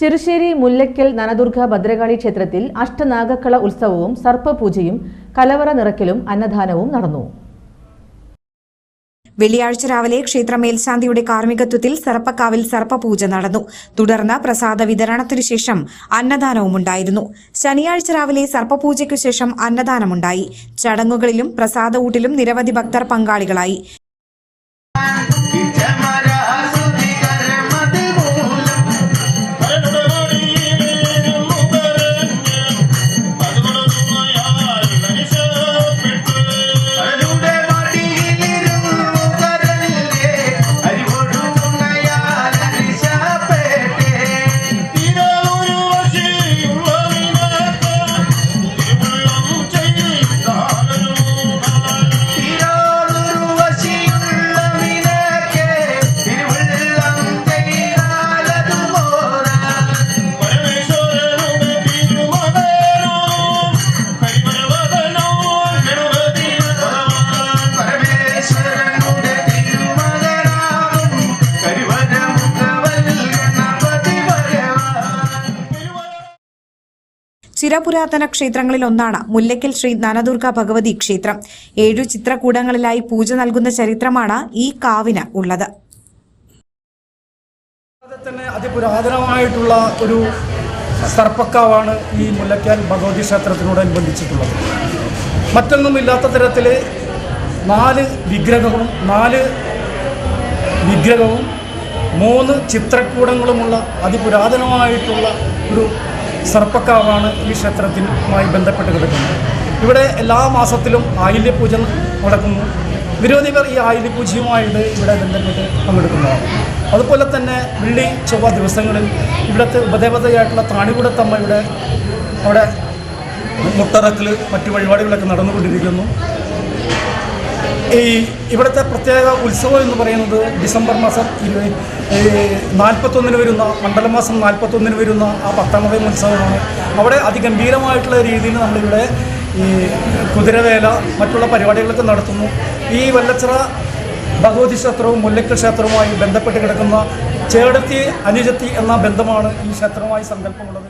ചെറുശ്ശേരി മുല്ലയ്ക്കൽ നനദുർഗ ഭദ്രകാളി ക്ഷേത്രത്തിൽ അഷ്ടനാഗക്കള ഉത്സവവും സർപ്പപൂജയും കലവറ നിറയ്ക്കലും അന്നദാനവും നടന്നു. വെള്ളിയാഴ്ച രാവിലെ ക്ഷേത്ര മേൽശാന്തിയുടെ കാർമ്മികത്വത്തിൽ സർപ്പക്കാവിൽ സർപ്പപൂജ നടന്നു. തുടർന്ന് പ്രസാദ വിതരണത്തിനു ശേഷം അന്നദാനവുമുണ്ടായിരുന്നു ശനിയാഴ്ച രാവിലെ സർപ്പപൂജയ്ക്കു ശേഷം അന്നദാനമുണ്ടായി. ചടങ്ങുകളിലും പ്രസാദ ഊട്ടിലും നിരവധി ഭക്തർ പങ്കാളികളായി. ചിരപുരാതന ക്ഷേത്രങ്ങളിൽ ഒന്നാണ് മുല്ലയ്ക്കൽ ശ്രീ നനദുർഗ ഭഗവതി ക്ഷേത്രം. ഏഴു ചിത്രകൂടങ്ങളിലായി പൂജ നൽകുന്ന ചരിത്രമാണ് ഈ കാവിന് ഉള്ളത്. അതിപുരാതനമായിട്ടുള്ള ഒരു സർപ്പക്കാവാണ് ഈ മുല്ലയ്ക്കൽ ഭഗവതി ക്ഷേത്രത്തിനോടനുബന്ധിച്ചിട്ടുള്ളത് മറ്റൊന്നുമില്ലാത്ത തരത്തിൽ നാല് വിഗ്രഹവും നാല് വിഗ്രഹവും മൂന്ന് ചിത്രക്കൂടങ്ങളുമുള്ള അതിപുരാതനമായിട്ടുള്ള ഒരു സർപ്പക്കാവാണ് ഈ ക്ഷേത്രത്തിനുമായി ബന്ധപ്പെട്ട് കിടക്കുന്നത്. ഇവിടെ എല്ലാ മാസത്തിലും ആയില്യപൂജ നടക്കുന്നു. നിരവധി പേർ ഈ ആയില്യപൂജയുമായിട്ട് ഇവിടെ ബന്ധപ്പെട്ട് പങ്കെടുക്കുന്നതാണ്. അതുപോലെ തന്നെ വെള്ളി ചൊവ്വ ദിവസങ്ങളിൽ ഇവിടുത്തെ ഉപദേവതയായിട്ടുള്ള താണികുടത്തമ്മയുടെ അവിടെ മുട്ടറക്കൽ മറ്റു വഴിപാടുകളൊക്കെ നടന്നുകൊണ്ടിരിക്കുന്നു. ഈ ഇവിടുത്തെ പ്രത്യേക ഉത്സവം എന്ന് പറയുന്നത് ഡിസംബർ മാസം നാൽപ്പത്തൊന്നിന് വരുന്ന മണ്ഡലമാസം നാൽപ്പത്തൊന്നിന് വരുന്ന ആ പത്താമതയും ഉത്സവമാണ്. അവിടെ അതിഗംഭീരമായിട്ടുള്ള രീതിയിൽ നമ്മളിവിടെ ഈ കുതിരവേല മറ്റുള്ള പരിപാടികളൊക്കെ നടത്തുന്നു. ഈ വല്ലച്ചിറ ഭഗവതി ക്ഷേത്രവും മുല്ലക്കൽ ക്ഷേത്രവുമായി ബന്ധപ്പെട്ട് കിടക്കുന്ന ചേടത്തി അനുജത്തി എന്ന ബന്ധമാണ് ഈ ക്ഷേത്രവുമായി സങ്കല്പമുള്ളത്.